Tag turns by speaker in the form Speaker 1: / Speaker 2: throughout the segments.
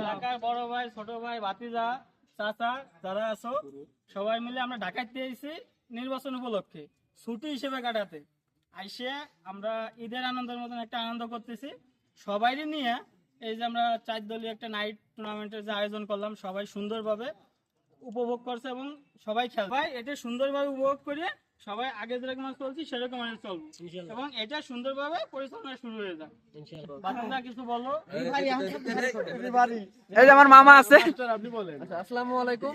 Speaker 1: ঢাকার বড় ভাই, ছোট ভাই, ভাতিজা, চাচা, যারা আছো, সবাই মিলে আমরা ঢাকায় দিয়েছি নির্বাচন উপলক্ষে, ছুটি হিসেবে কাটাতে। আইসে আমরা ঈদের আনন্দের মতন একটা আনন্দ করতেছি। সবাইকে নিয়ে এই যে আমরা চার দলীয় একটা নাইট টুর্নামেন্টের যে আয়োজন করলাম, সবাই সুন্দরভাবে উপভোগ করছে এবং সবাই খেল ভাই এটা সুন্দরভাবে উপভোগ করে সবাই আগে যেরকম চলছি সেরকম আমরা চলবো। এবং এটা সুন্দরভাবে পরিচালনা শুরু হয়ে যায় বাচ্চারা কিছু বলো?
Speaker 2: এই যে আমার মামা আছে।
Speaker 1: আপনি বলেন।
Speaker 3: আচ্ছা, আসসালামু আলাইকুম।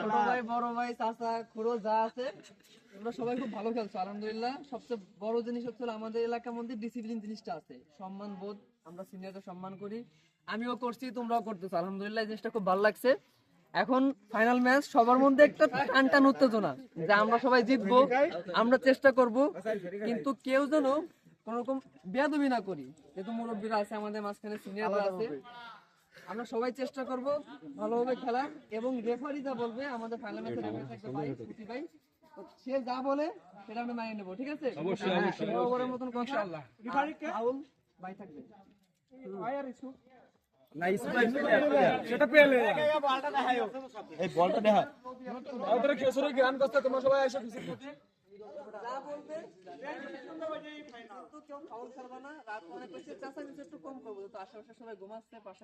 Speaker 3: ছোট ভাই বড় ভাই চাচা খুড়ো যা আছে। তোমরা সবাই খুব ভালো খেলছো আলহামদুলিল্লাহ। সবচেয়ে বড় জিনিস হচ্ছে আমাদের এলাকার মধ্যে ডিসিপ্লিন জিনিসটা আছে। সম্মান বোধ আমরা সিনিয়রদের সম্মান করি। আমিও করছি তোমরাও করতেছো। আলহামদুলিল্লাহ জিনিসটা খুব ভালো লাগছে। এখন ফাইনাল ম্যাচ সবার মধ্যে একটা টান টান উত্তেজনা যে আমরা সবাই জিতবো আমরা চেষ্টা করব। কিন্তু কেউ যেন কোন রকম বেয়াদবি না করি। যেহেতু মুরব্বীরা আছে আমাদের মাঝখানে সিনিয়ররা আছে আমরা সবাই চেষ্টা করব ভালোভাবে খেলা এবং রেফারি যা বলবে আমাদের ফাইনাল ম্যাচে রেফারি থাকবে ভাই সুতি ভাই। সে যা বলে সেটা আমরা মানিয়ে নেব ঠিক আছে? অবশ্যই অবশ্যই। মতন ইনশাআল্লাহ। রেফারি কে আউল ভাই থাকবে। ভাই আর ইসু যা বলবে কিন্তু কেউ ফাউল খেলবে না রাত অনেক বেশি চেঁচামেচি একটু কম করব তো সবাই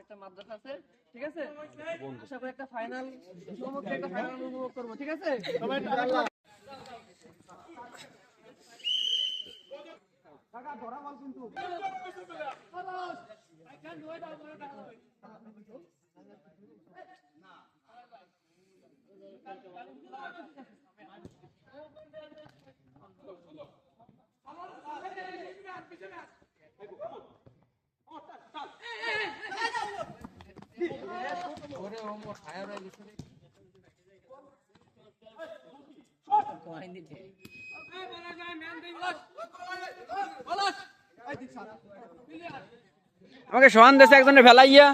Speaker 3: একটা মাদ্রাসা আছে ঠিক আছে আশা করি একটা ফাইনাল উপভোগ করব ঠিক আছে
Speaker 2: আমাকে সোহান দেশে একজনের ফেলাইয়া।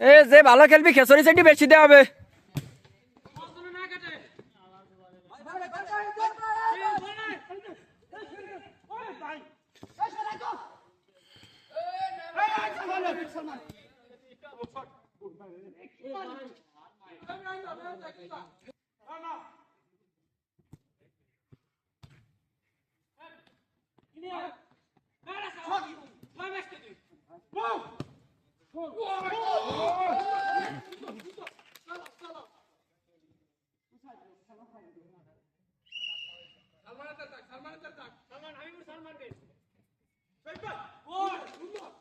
Speaker 2: এ যে ভালো খেলবি খেসরি সেটি বেশি দেওয়া হবে Yeah. 백백! 와!